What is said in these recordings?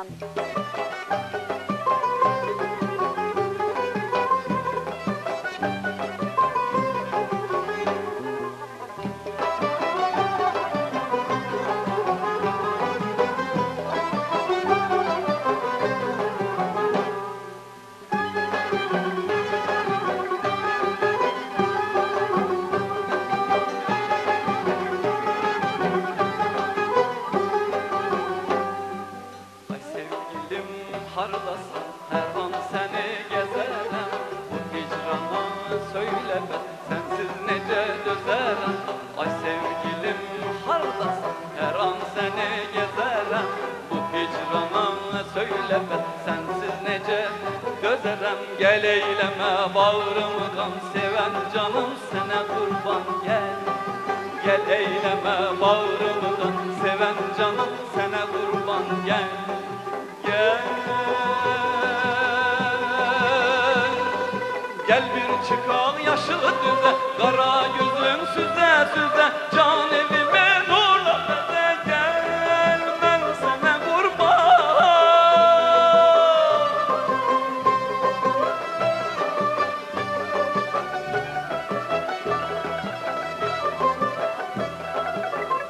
Ay nece dözerem Ay sevgilim hardasın her an seni gezerem. Bu hicrana söyleme sensiz nece dözerem. Gel eyleme bağrımdan seven canım sana kurban gel. Gel eyleme bağrımdan seven canım Gel bir çıkal yaşlı düze Kara gözüm süze süze. Can evime nurla beze Gel ben sana kurban?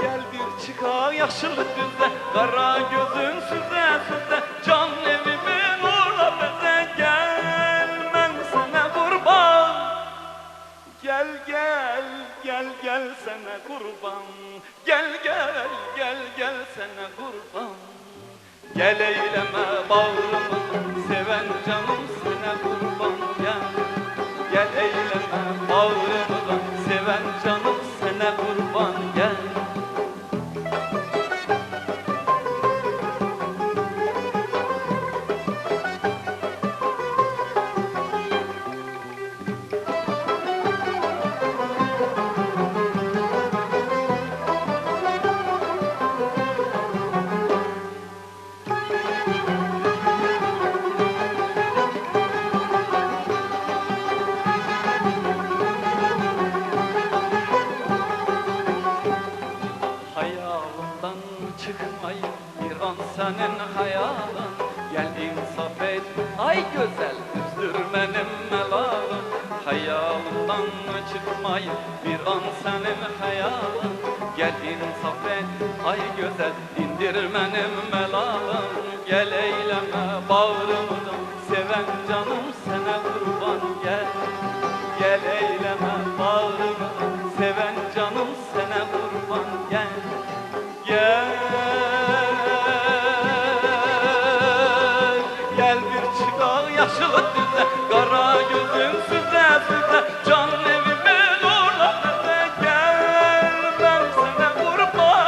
Gel bir çıka yaşlı düze Kara gözün Gel gel gel gel sana kurban. Gel gel gel gel sana kurban. Gel eyleme bağrımı seven canım sana kurban. Gel Gel eyleme bağrımı seven canım sana kurban. Gel senin hayalın Gel insaf et. Ay güzel üzdürmenim melalım Hayalımdan çıkmayın? Bir an senin hayalın. Gel insaf et ay güzel indirmenim melalım Gel eyleme bağrımdan seven canım çıkar yaşlı düze Kara gözün süze süze Can evime nurla beze Gel ben sana kurban.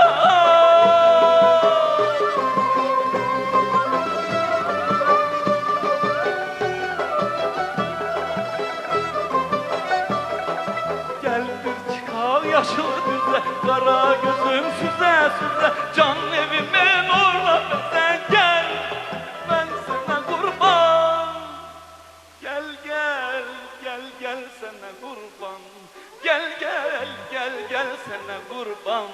Gel bir çıkar yaşlı düze Kara gözüm süze süze Can evime Gel gelsene kurban. Gel gel gel gel gelsene kurban.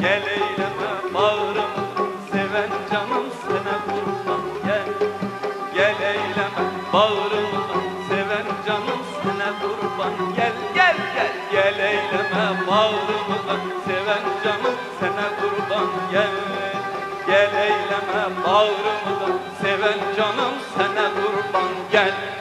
Gel eyleme bağrım seven canım sana kurban. Gel gel eyleme bağrım seven canım sana kurban. Gel gel gel gel eyleme bağrım seven canım sana kurban. Gel gel eyleme bağrım seven canım sana kurban. Gel.